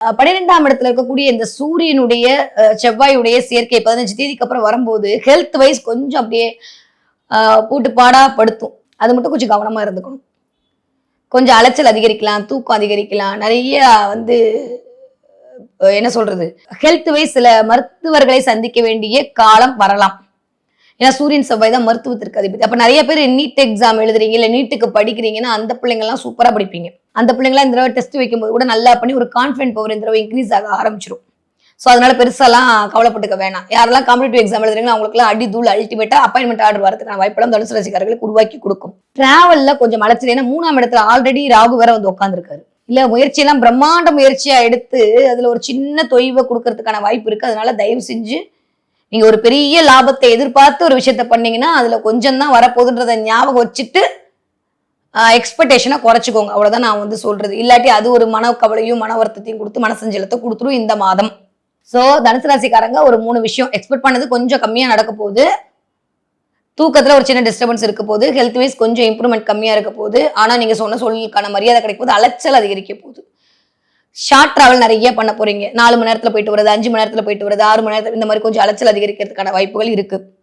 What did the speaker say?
பன்னிரெண்டாம் இடத்துல இருக்கக்கூடிய இந்த சூரியனுடைய செவ்வாயுடைய சேர்க்கை பதினஞ்சு தேதிக்கு அப்புறம் வரும்போது ஹெல்த் வைஸ் கொஞ்சம் அப்படியே போட்டு பாடா படுத்தும் அது மட்டும் கொஞ்சம் கவனமா இருந்துக்கணும். கொஞ்சம் அலைச்சல் அதிகரிக்கலாம் தூக்கம் அதிகரிக்கலாம். நிறைய வந்து என்ன சொல்றது? ஹெல்த் வைஸ் சில மருத்துவர்களை சந்திக்க வேண்டிய காலம் வரலாம். ஏன்னா சூரியன் செவ்வாய் தான் மருத்துவத்திற்கு அதிபதி. அப்ப நிறைய பேர் நீட் எக்ஸாம் எழுதுறீங்க இல்ல நீட்டுக்கு படிக்கிறீங்கன்னா அந்த பிள்ளைங்கலாம் சூப்பரா படிப்பீங்க. அந்த பிள்ளைங்களாம் இந்த தடவை டெஸ்ட் வைக்கும்போது கூட நல்லா பண்ணி ஒரு கான்ஃபிடென்ட் பவர் இந்த தடவை இன்க்ரீஸ் ஆக ஆரம்பிச்சிடும் ஸோ அதனால பெருசாலாம் கவலைப்பட்டுக்க வேணாம். யாரெல்லாம் காம்படிட்டிவ் எக்ஸாம் எழுதுறீங்களோ அவங்களுக்குலாம் அடி தூள் அல்டிமேட்டா அப்பாயின்மெண்ட் ஆர்டர் வரதுக்கான வாய்ப்பெல்லாம் தனுசு ராசிக்காரர்களுக்கு உருவாக்கி கொடுக்கும். டிராவல்ல கொஞ்சம் அலைச்சல். ஏன்னா மூணாம் இடத்துல ஆல்ரெடி ராகு வேற வந்து உட்காந்துருக்காரு இல்ல முயற்சியெல்லாம் பிரம்மாண்ட முயற்சியா எடுத்து அதுல ஒரு சின்ன தொய்வை கொடுக்கறதுக்கான வாய்ப்பு இருக்கு. அதனால தயவு செஞ்சு நீங்க ஒரு பெரிய லாபத்தை எதிர்பார்த்து ஒரு விஷயத்த பண்ணீங்கன்னா அதுல கொஞ்சம் தான் வரப்போகுதுன்றதை ஞாபகம் வச்சுட்டு எக்ஸ்பெக்டேஷனை குறைச்சிக்கோங்க. அவ்வளோதான் நான் வந்து சொல்றது. இல்லாட்டி அது ஒரு மன கவலையும் மன வருத்தத்தையும் கொடுத்து மனசஞ்சலத்தை கொடுத்துரும் இந்த மாதம். ஸோ தனுசு ராசிக்காரங்க ஒரு மூணு விஷயம். எக்ஸ்பெக்ட் பண்ணது கொஞ்சம் கம்மியாக நடக்க போகுது. தூக்கத்தில் ஒரு சின்ன டிஸ்டர்பன்ஸ் இருக்க போது ஹெல்த் வைஸ் கொஞ்சம் இம்ப்ரூவ்மெண்ட் கம்மியாக இருக்க போகுது. ஆனால் நீங்கள் சொன்ன சொல்லுக்கான மரியாதை கிடைக்க போது அலைச்சல் அதிகரிக்க போகுது. ஷார்ட் ட்ராவல் நிறைய பண்ண போறீங்க. நாலு மணி நேரத்தில் போயிட்டு வருது அஞ்சு மணி நேரத்தில் போயிட்டு வருது ஆறு மணி நேரத்தில் இந்த மாதிரி கொஞ்சம் அலைச்சல் அதிகரிக்கிறதுக்கான வாய்ப்புகள் இருக்கு.